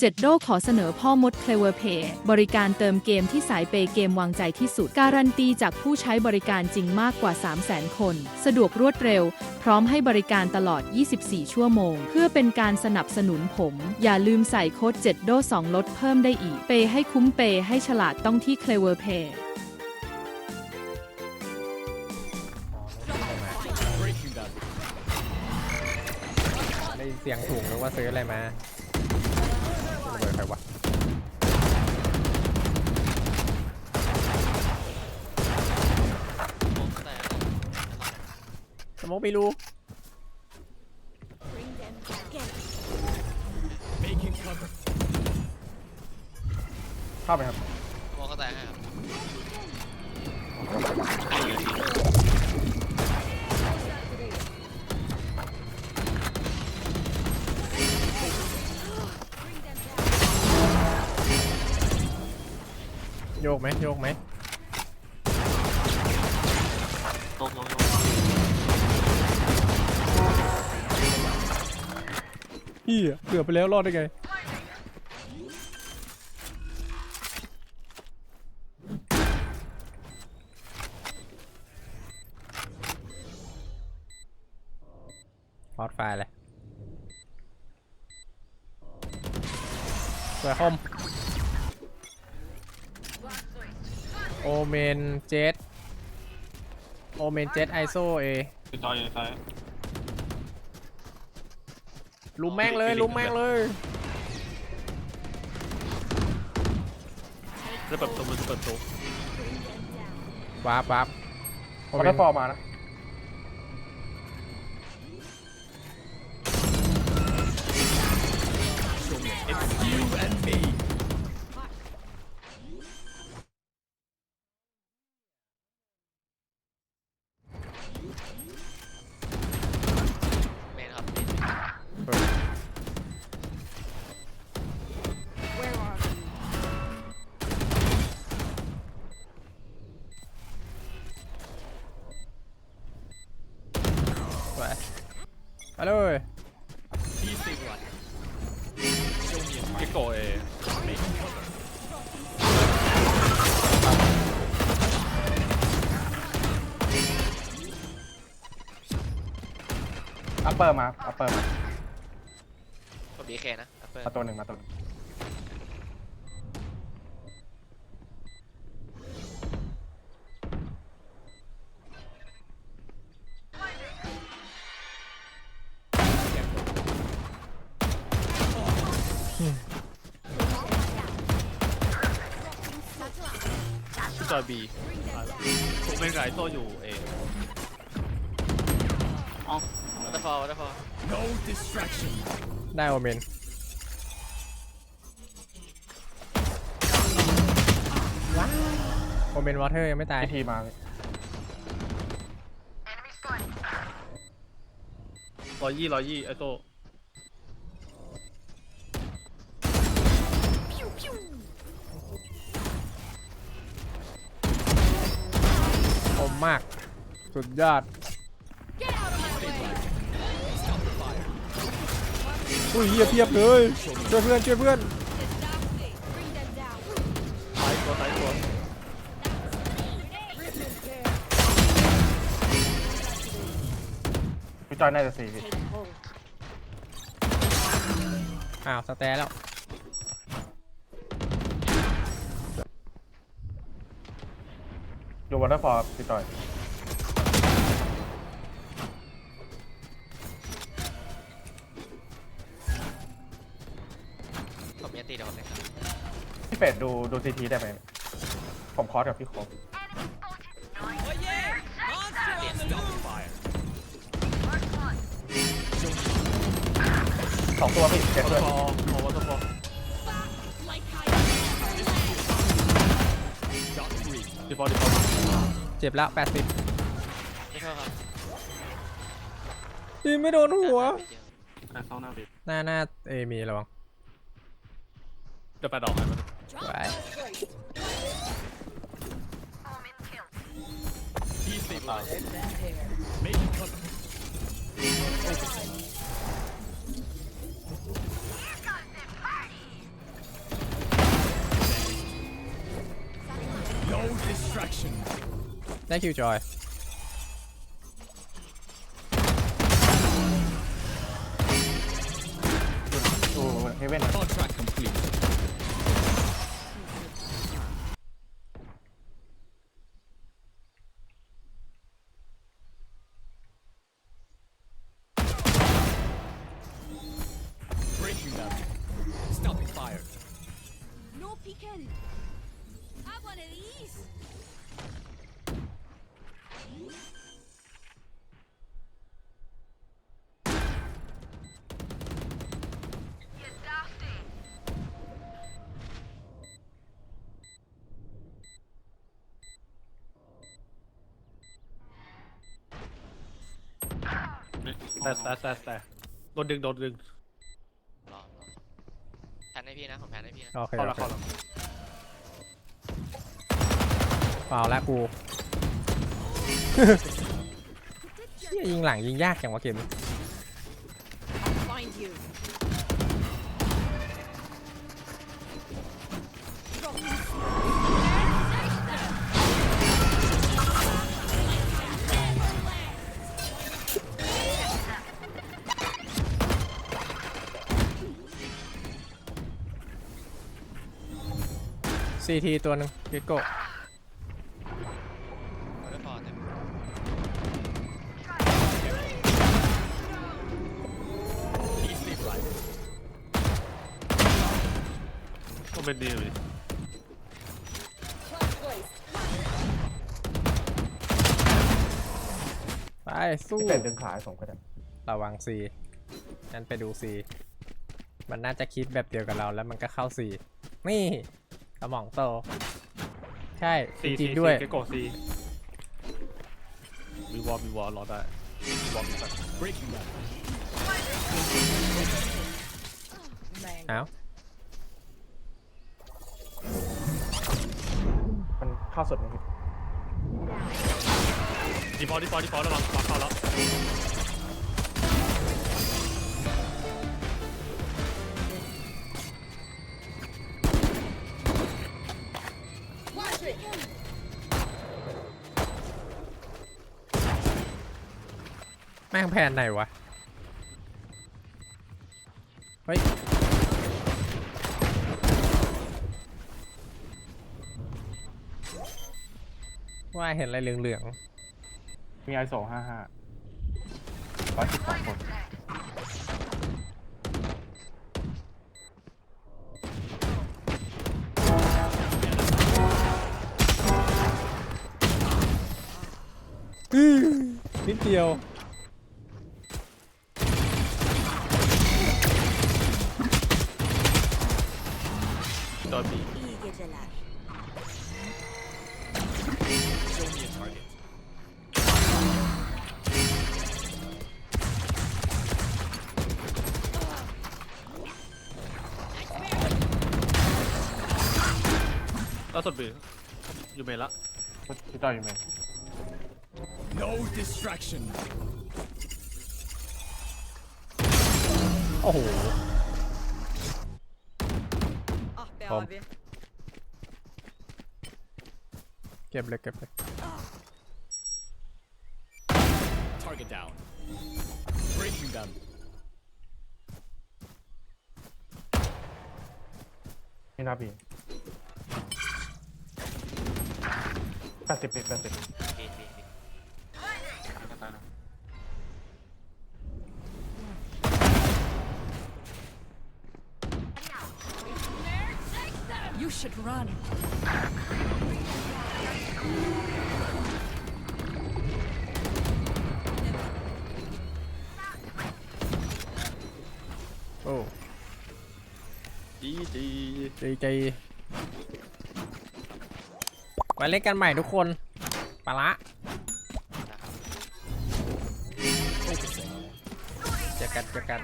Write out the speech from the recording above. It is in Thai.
เจ็ดโดขอเสนอพ่อมด Clever Pay บริการเติมเกมที่สายเปย์เกมวางใจที่สุด การันตีจากผู้ใช้บริการจริงมากกว่า 300,000 คน สะดวกรวดเร็ว พร้อมให้บริการตลอด 24 ชั่วโมง เพื่อเป็นการสนับสนุนผม อย่าลืมใส่โค้ด7โด2ลดเพิ่มได้อีก เปย์ให้คุ้มเปย์ให้ฉลาดต้องที่ Clever Pay ได้ยินเสียงถุงหรือว่าซื้ออะไรมาระเบิดใครวะส มองไม่รู้เข้าไปครับมองเข้าใจให้ครับโยกไหมโยกไหม พี่เกือบไปแล้วรอดได้ไงพอดไฟล์เลยสวยคมโอเมนเจ็ตโอเมนเจ็ตไอโซเออยู่จอยอยู่ซ้าย ลุมแม่งเลยลุมแม่งเลยจะเปิดประตูมันจะเปิดประตูวาร์ปวาร์ปโอวอเมเตอนร์ฟอลมานะ เก็กโกเออัปเปอร์มาอัปเปอร์มาผมดีเคนะอัปเปอร์มาตัวหนึ่งมาตัวหนึ่ง อยบีถูกเป็นไก่โตอยู่เอวัตเตอร์ฟอลวัตเตอร์ฟอลได้โอเมนโอเมนวอเตอร์ยังไม่ตายทีทีมาเลยร้อยยี่ร้อยยี่ไอโต มมาก สุดยอดอุ้ยเฮียเพียบเลยช่วยเพื่อนช่วยเพื่อนตายตัวตายตัวพี่จอยน่าจะสี่พี่อ้าวสแตนแล้ว อยู่วอเตอร์ฟอลพี่จอย ผมยันตีเดี๋ยวผมเองครับพี่เป็ดดูดูซีทีได้ไหมผมคอร์สกับพี่โคบสองตัวพี่เจ็บวอเลเตอยร์ฟอลมองวอเตอร์ฟอลดีฟอลดีฟอลเจ็บแล้ว80ไม่ชอบครับยิงไม่โดนหัว อะเข้าหน้าบีหน้าหน้าเอมีระวังจะไปดอกไหนมันไว้ตายโได้คิ แต่แต่แต่แต่โดนดึงโดนดึงรอรอแพนให้พี่นะผมแพนให้พี่นะ โอเคเข้าโอแล้วเคเข้าแล้วเปล่าแล้วกู เหี้ยยิงหลังยิงยากจังวะเกมนี้ Find you. ซีทีตัวหนึ่งเกโก้ เป็นดีเลยไปสู้ พี่เป็ดดึงขาให้ผมก็ได้ระวังซีงั้นไปดูซีมันน่าจะคิดแบบเดียวกับเราแล้วมันก็เข้าซีนี่สมองโต ใช่ซีจริซีงๆด้วย เกโกซีมีวอลมีวอลรอได้มีวอลมีสัตว์ Breaking them. เอ้า เข้าสุดไหมพี่ดีฟอลดีฟอลดีฟอลระวังวางเข้าแล้วแม่งแผนไหนวะ ว่าเห็นอะไรเหลืองมีไอโซห้าห้าร้อยสิบสองคนๆอื้อนิดเดียวจอยบี ล่าสุดบีอยู่เมนละพี่จอยอยู่ไหม No distraction. โอ้โห Ah be Tamam. abi. เก็บเลยเก็บเลย Target down. Breaking them. นี่นาบี แปดสิบปีแปดสิบบีบีบี You should run. โอ้จีจีจีจีไว้ เล่นกันใหม่ทุกคนปละเจอกันเจอกัน